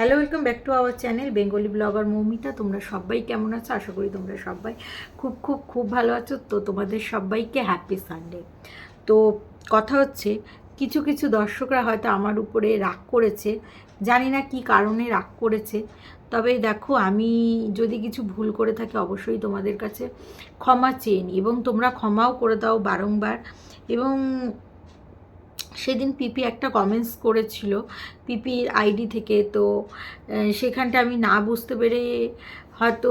Hello welcome back to our channel Bengali blogger Moumita তোমরা সবাই কেমন আছো? আশা করি তোমরা সবাই খুব খুব খুব ভালো আছো। তো তোমাদের সবাইকে হ্যাপি সানডে তো কথা হচ্ছে, কিছু কিছু দর্শকরা হয়তো আমার উপরে রাগ করেছে। জানি না কি কারণে রাগ করেছে। তবে দেখো, আমি যদি কিছু ভুল করে থাকি, অবশ্যই তোমাদের কাছে ক্ষমা চেয়ে নিই এবং তোমরা ক্ষমাও করে দাও বারংবার। এবং সেদিন পিপি একটা কমেন্টস করেছিল, পিপির আইডি থেকে। তো সেখানটা আমি না বুঝতে পেরে হয়তো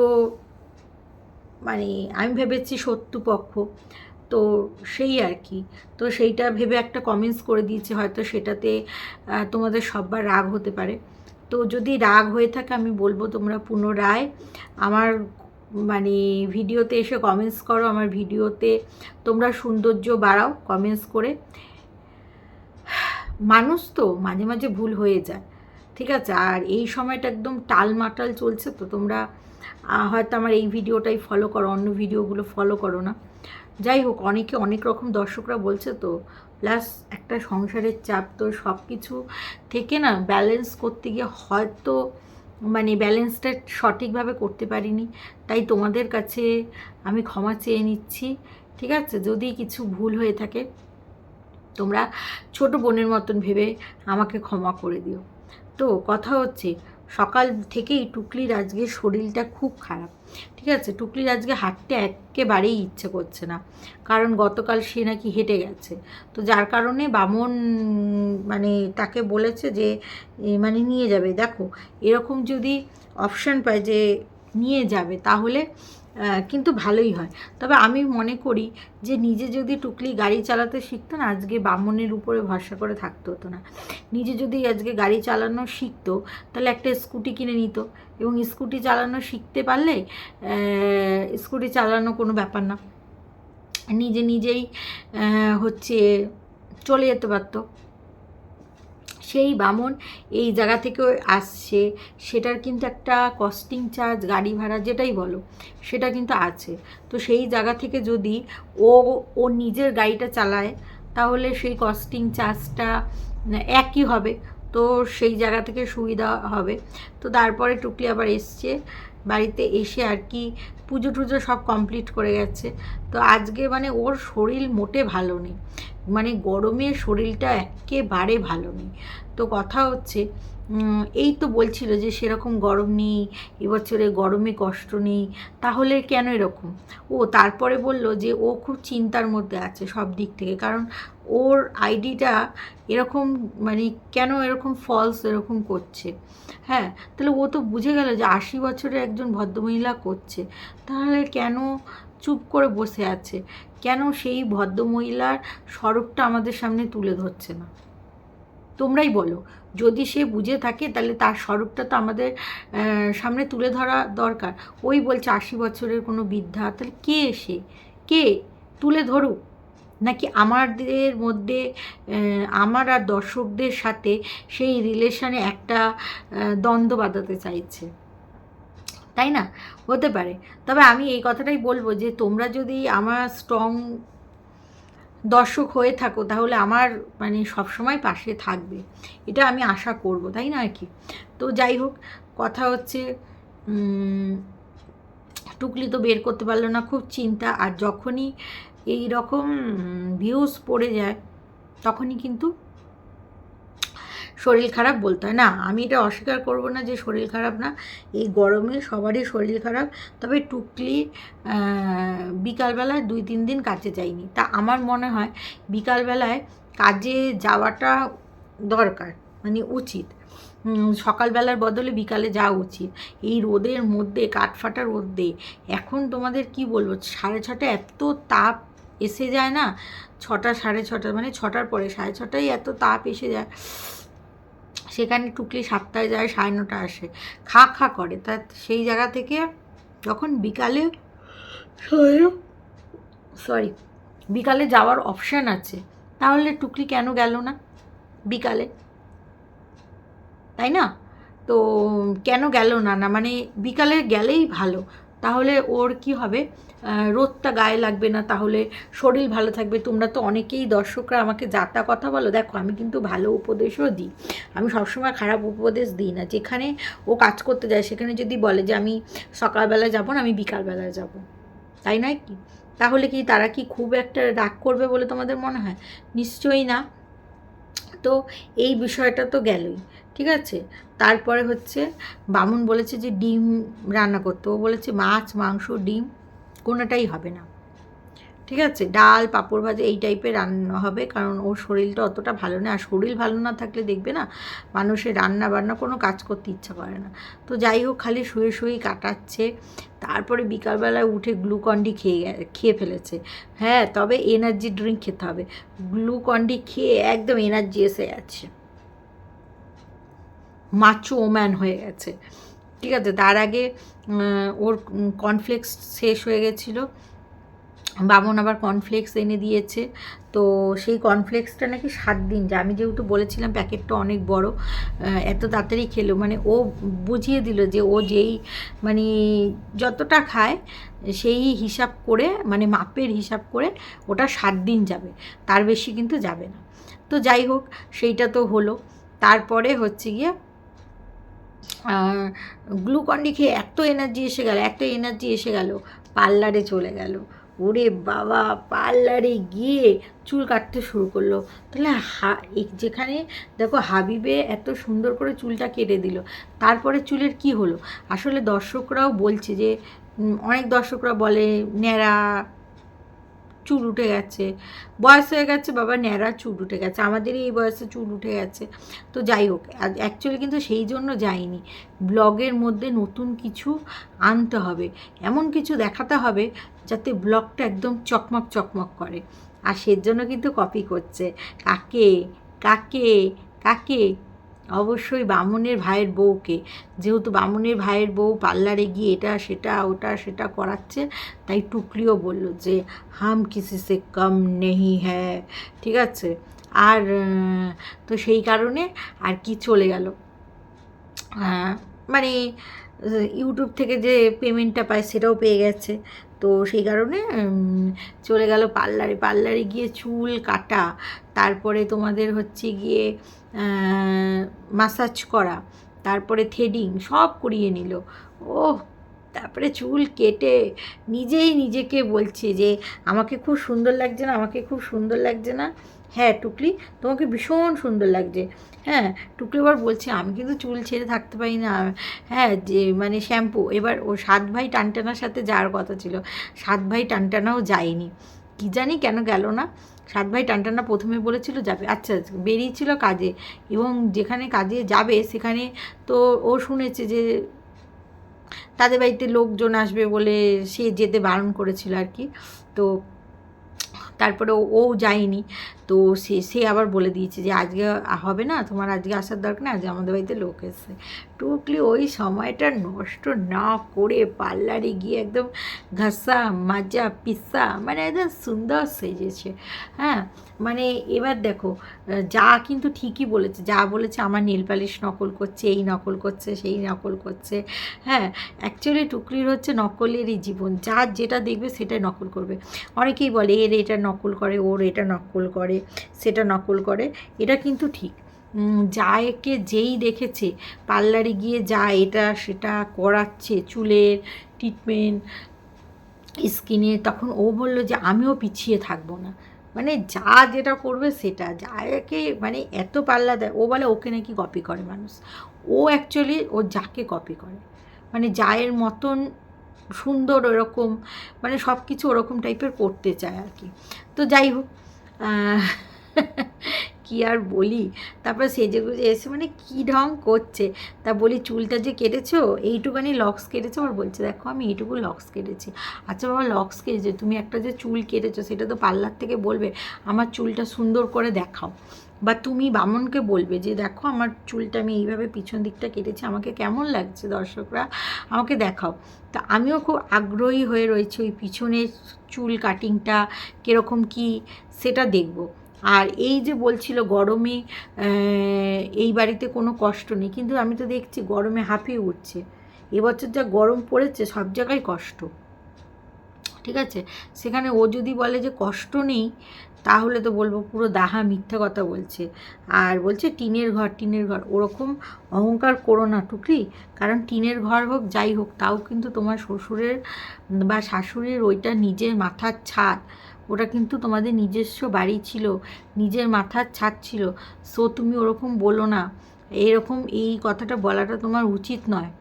মানে আমি ভেবেছি শত্রুপক্ষ তো সেই আর কি। তো সেইটা ভেবে একটা কমেন্টস করে দিয়েছে, হয়তো সেটাতে তোমাদের সববার রাগ হতে পারে। তো যদি রাগ হয়ে থাকে, আমি বলব তোমরা পুনরায় আমার মানে ভিডিওতে এসে কমেন্টস করো, আমার ভিডিওতে তোমরা সৌন্দর্য বাড়াও কমেন্টস করে। মানুষ তো মাঝে মাঝে ভুল হয়ে যায়, ঠিক আছে? আর এই সময়টা একদম টালমাটাল চলছে তো তোমরা হয়তো আমার এই ভিডিওটাই ফলো করো, অন্য ভিডিওগুলো ফলো করো না। যাই হোক, অনেকে অনেক রকম দর্শকরা বলছে তো প্লাস একটা সংসারের চাপ তো সব কিছু থেকে না ব্যালেন্স করতে গিয়ে হয়তো মানে ব্যালেন্সটা সঠিকভাবে করতে পারিনি। তাই তোমাদের কাছে আমি ক্ষমা চেয়ে নিচ্ছি, ঠিক আছে? যদি কিছু ভুল হয়ে থাকে তোমরা ছোট বোনের মতন ভেবে আমাকে ক্ষমা করে দিও। তো কথা হচ্ছে, সকাল থেকেই টুকলির আজকে শরীরটা খুব খারাপ, ঠিক আছে? টুকলির আজকে হাঁটতে একেবারেই ইচ্ছে করছে না, কারণ গতকাল সে নাকি হেঁটে গেছে। তো যার কারণে বামন মানে তাকে বলেছে যে মানে নিয়ে যাবে। দেখো, এরকম যদি অপশান পায় যে নিয়ে যাবে, তাহলে কিন্তু ভালোই হয়। তবে আমি মনে করি যে নিজে যদি টুকলি গাড়ি চালাতে শিখতো না, আজকে বামনের উপরে ভরসা করে থাকতে হতো না। নিজে যদি আজকে গাড়ি চালানো শিখতো, তাহলে একটা স্কুটি কিনে নিত। এবং স্কুটি চালানো শিখতে পারলে স্কুটি চালানো কোনো ব্যাপার না। নিজে নিজেই হচ্ছে চলে যেতে পারতো। সেই বামন এই জায়গা থেকে আসছে, সেটার কিন্তু একটা কস্টিং চার্জ গাড়ি ভাড়া যেটাই বলো, সেটা কিন্তু আছে। তো সেই জায়গা থেকে যদি ও ও নিজের গাড়িটা চালায়, তাহলে সেই কস্টিং চার্জটা একই হবে। তো সেই জায়গা থেকে সুবিধা হবে। তো তারপরে টুকলি আবার এসছে বাড়িতে এসে আর কি পুজো টুজো সব কমপ্লিট করে গেছে। তো আজকে মানে ওর শরীর মোটে ভালো নেই। মানে গরমে শরীরটা একেবারে ভালো নেই। তো কথা হচ্ছে এই তো বলছিল যে সেরকম গরম নেই, এবছরে গরমে কষ্ট নেই, তাহলে কেন এরকম? ও তারপরে বলল যে ও খুব চিন্তার মধ্যে আছে সব দিক থেকে, কারণ ওর আইডিটা এরকম মানে কেন এরকম ফলস এরকম করছে? হ্যাঁ তাহলে ও তো বুঝে গেল যে আশি বছরের একজন ভদ্রমহিলা করছে, তাহলে কেন চুপ করে বসে আছে? কেন সেই ভদ্রমহিলার স্বরূপটা আমাদের সামনে তুলে ধরছে না? তোমরাই বলো। যদি সে বুঝে থাকে, তাহলে তার স্বরূপটা তো আমাদের সামনে তুলে ধরা দরকার। ওই বলছে আশি বছরের কোনো বৃদ্ধা, তাহলে কে সে? কে? তুলে ধরুক। নাকি আমাদের মধ্যে আমার আর দর্শকদের সাথে সেই রিলেশনে একটা দ্বন্দ্ব বাঁধাতে চাইছে? তাই না? হতে পারে। তবে আমি এই কথাটাই বলব যে তোমরা যদি আমার স্ট্রং দর্শক হয়ে থাকো, তাহলে আমার মানে সবসময় পাশে থাকবে। এটা আমি আশা করব, তাই না আর কি? তো যাই হোক, কথা হচ্ছে টুকলি তো বের করতে পারল না, খুব চিন্তা। আর যখনই এই রকম ভিউজ পড়ে যায়, তখনই কিন্তু শরীর খারাপ বলতে হয়। না, আমি এটা অস্বীকার করব না যে শরীর খারাপ না। এই গরমে সবারই শরীর খারাপ। তবে টুকলি বিকালবেলায় দুই, তিন দিন কাজে যায়নি তা আমার মনে হয় বিকালবেলায় কাজে যাওয়াটা দরকার মানে উচিত। সকালবেলার বদলে বিকালে যাওয়া উচিত। এই রোদের মধ্যে, কাঠফাটা রোদে, এখন তোমাদের কি বলব? সাড়ে ছটা এত তাপ এসে যায় না? ছটা, সাড়ে ছটা মানে ছটার পরে, সাড়ে ছটায় এত তাপ এসে যায়। সেখানে টুকলি সাতটায় যায় সাড়ে নটা আসে। খা খা করে। তা সেই জায়গা থেকে যখন বিকালে সরি বিকালে যাওয়ার অপশান আছে তাহলে টুকলি কেন গেল না বিকালে? তাই না? তো কেন গেল না? না মানে বিকালে গেলেই ভালো। তাহলে ওর কি হবে? রোদটা গায়ে লাগবে না, তাহলে শরীর ভালো থাকবে। তোমরা তো অনেকেই দর্শকরা আমাকে যাতা কথা বলো, দেখো আমি কিন্তু ভালো উপদেশও দিই। আমি সবসময় খারাপ উপদেশ দিই না। যেখানে ও কাজ করতে যায়, সেখানে যদি বলে যে আমি সকালবেলা যাব না, আমি বিকালবেলায় যাব। তাই নয় কি? তাহলে কি তারা কি খুব একটা রাগ করবে বলে তোমাদের মনে হয়? নিশ্চয়ই না। তো এই বিষয়টা তো গেলই, ঠিক আছে? তারপরে হচ্ছে বামুন বলেছে যে ডিম রান্না করতে। ও বলেছে মাছ, মাংস, ডিম কোনোটাই হবে না। ঠিক আছে? ডাল, পাঁপড় ভাজা এই টাইপের রান্না হবে, কারণ ওর শরীরটা অতটা ভালো না আর শরীর ভালো না থাকলে দেখবে না, মানুষের রান্না বান্না কোনো কাজ করতে ইচ্ছা করে না। তো যাই হোক, খালি শুয়ে শুয়েই কাটাচ্ছে। তারপরে বিকালবেলায় উঠে গ্লুকন্ডি খেয়ে খেয়ে ফেলেছে। হ্যাঁ তবে এনার্জি ড্রিঙ্ক খেতে হবে। গ্লুকন্ডি খেয়ে একদম এনার্জি এসে গেছে মাচো ওম্যান হয়ে গেছে। ঠিক আছে? তার আগে ওর কনফ্লেক্স শেষ হয়ে গেছিল। বামন আবার কর্নফ্লেক্স এনে দিয়েছে। তো সেই কর্নফ্লেক্সটা নাকি সাত দিন যা আমি যেহেতু বলেছিলাম প্যাকেটটা অনেক বড় এত তাড়াতাড়ি খেলো। মানে ও বুঝিয়ে দিল যে ও যেই মানে যতটা খায়, সেই হিসাব করে মানে মাপের হিসাব করে ওটা সাত দিন যাবে। তার বেশি কিন্তু যাবে না। তো যাই হোক, সেইটা তো হলো। তারপরে হচ্ছে গিয়ে গ্লুকন্ডি খেয়ে এত এনার্জি এসে গেল, এত এনার্জি এসে গেল পার্লারে চলে গেল। ওরে বাবা পার্লারে গিয়ে চুল কাটতে শুরু করল। তাহলে হা যেখানে দেখো হাবিবে এত সুন্দর করে চুলটা কেটে দিল, তারপরে চুলের কি হলো? আসলে দর্শকরাও বলছে যে অনেক দর্শকরা বলে, ন্যাড়া চুল উঠে গেছে। বয়স হয়ে গেছে, বাবা ন্যাড়া চুল উঠে গেছে। আমাদেরই এই বয়সে চুল উঠে গেছে। তো যাই হোক অ্যাকচুয়ালি কিন্তু সেই জন্য যাইনি। ব্লগের মধ্যে নতুন কিছু আনতে হবে। এমন কিছু দেখাতে হবে যাতে ব্লগটা একদম চকমক চকমক করে। আর সেজন্য কিন্তু কপি করছে। কাকে? কাকে? কাকে? অবশ্যই বামুনের ভাইয়ের বউকে। যেহেতু বামুনের ভাইয়ের বউ পার্লারে গিয়ে এটা, সেটা, ওটা, সেটা করাচ্ছে, তাই টুকলিও বলল যে, হাম কিসি সে কম নেহি হ্যাঁ। ঠিক আছে? আর তো সেই কারণে আর কি চলে গেল? মানে ইউটিউব থেকে যে পেমেন্টটা পায় সেটাও পেয়ে গেছে। তো সেই কারণে চলে গেল পার্লারে। পার্লারে গিয়ে চুল কাটা, তারপরে তোমাদের হচ্ছে গিয়ে মাসাজ করা, তারপরে থ্রেডিং সব করিয়ে নিল। ও তারপরে চুল কেটে নিজেই নিজেকে বলছে যে, আমাকে খুব সুন্দর লাগছে না, আমাকে খুব সুন্দর লাগছে না। হ্যাঁ টুকলি, তোমাকে ভীষণ সুন্দর লাগছে। হ্যাঁ টুকলি এবার বলছে, আমি কিন্তু চুল ছেড়ে থাকতে পারি না। হ্যাঁ যে মানে শ্যাম্পু, এবার ও সাত ভাই টানটানার সাথে যাওয়ার কথা ছিল। সাত ভাই টানটানাও যায়নি। কি জানি কেন গেল না? সাত ভাই টানটানা প্রথমে বলেছিল, যাবে। আচ্ছা বেরিয়েছিল কাজে এবং যেখানে কাজে যাবে, সেখানে তো ও শুনেছে যে তাদের বাড়িতে লোকজন আসবে বলে সে যেতে বারণ করেছিল আর কি। তো তারপরে ও- ও যায়নি। তো সে সে আবার বলে দিয়েছে যে আজকে হবে না, তোমার আজকে আসার দরকার না আজকে আমাদের বাড়িতে লোক এসছে। টুকলি ওই সময়টা নষ্ট না করে পার্লারে গিয়ে একদম ঘাসা, মাজা, পিসা মানে একদম সুন্দর সেজেছে। হ্যাঁ মানে এবার দেখো, যা কিন্তু ঠিকই বলেছে, যা বলেছে আমার নীল পালিশ নকল করছে, এই নকল করছে, সেই নকল করছে। হ্যাঁ অ্যাকচুয়ালি টুকলির হচ্ছে নকলেরই জীবন, যার যেটা দেখবে সেটাই নকল করবে। অনেকেই বলে, এর এটা নকল করে, ওর এটা নকল করে সেটা নকল করে, এটা কিন্তু ঠিক। যা একে যেই দেখেছে, পার্লারে গিয়ে যা এটা সেটা করাচ্ছে চুলের ট্রিটমেন্ট স্কিনে তখন ও বলল যে, আমিও পিছিয়ে থাকব না। মানে যা যেটা করবে সেটা যা একে মানে এত পাল্লা দেয়, ও বলে ওকে নাকি কপি করে মানুষ। ও অ্যাকচুয়ালি ও যাকে কপি করে। মানে যায়ের মতন সুন্দর ওরকম মানে সব কিছু ওরকম টাইপের করতে চায় আর কি। তো যাই হোক কি আর বলি? তারপর সেজে গুজে এসে মানে কি ঢং করছে? তা বলি, চুলটা যে কেটেছো, এইটুকানি লক্স কেটেছো? আর বলছে, দেখো, আমি এইটুকু লক্স কেটেছি। আচ্ছা বাবা লক্স কেটেছে? তুমি একটা যে চুল কেটেছো, সেটা তো পার্লার থেকে বলবে। আমার চুলটা সুন্দর করে দেখাও। বা তুমি বামনকে বলবে যে, দেখো, আমার চুলটা আমি এইভাবে পিছন দিকটা কেটেছি, আমাকে কেমন লাগছে দর্শকরা? আমাকে দেখাও। তা আমিও খুব আগ্রহী হয়ে রয়েছি ওই পিছনের চুল কাটিংটা কীরকম কি সেটা দেখব। আর এই যে বলছিল গরমে এই বাড়িতে কোনো কষ্ট নেই, কিন্তু আমি তো দেখছি গরমে হাঁপিয়ে উঠছে। এবছর যা গরম পড়েছে, সব জায়গায় কষ্ট। ঠিক আছে? সেখানে ও যদি বলে যে, কষ্ট নেই তাহলে তো বলব পুরো দাহা মিথ্যা কথা বলছে। আর বলছে টিনের ঘর টিনের ঘর। ওরকম অহংকার করো না টুকরি, কারণ টিনের ঘর হোক, যাই হোক, তাও কিন্তু তোমার শ্বশুরের বা শাশুড়ির ওইটা নিজের মাথার ছাদ। ওটা কিন্তু তোমাদের নিজস্ব বাড়ি ছিল, নিজের মাথার ছাদ ছিল। সো তুমি ওরকম বলো না। এরকম এই কথাটা বলাটা তোমার উচিত নয়।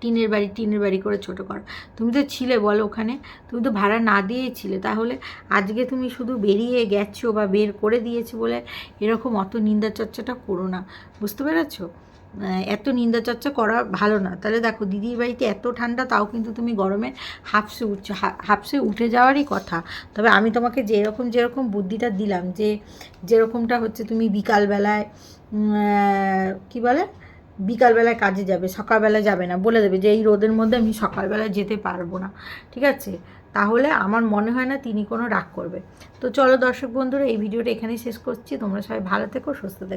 টিনের বাড়ি টিনের বাড়ি করে ছোটো কর। তুমি তো ছিলে, বলো ওখানে। তুমি তো ভাড়া না দিয়েই ছিলে। তাহলে আজকে তুমি শুধু বেরিয়ে গেছো বা বের করে দিয়েছ বলে এরকম অত নিন্দা চর্চাটা করো না। বুঝতে পেরেছ? এত নিন্দা চর্চা করা ভালো না। তাহলে দেখো, দিদির বাড়িতে এত ঠান্ডা, তাও কিন্তু তুমি গরমে হাফসে উঠছো। হাফসে উঠে যাওয়ারই কথা। তবে আমি তোমাকে যেরকম যেরকম বুদ্ধিটা দিলাম যে, যেরকমটা হচ্ছে তুমি বিকালবেলায় কি বলে? বিকালবেলায় কাজে যাবে সকালবেলা যাবে না, বলে দেবে যে এই রোদের মধ্যে আমি সকালবেলা যেতে পারব না, ঠিক আছে? তাহলে আমার মনে হয় না তিনি কোনো রাগ করবে। তো চলো দর্শক বন্ধুরা, এই ভিডিওটা এখানেই শেষ করছি, তোমরা সবাই ভালো থেকো, সুস্থ থেকো।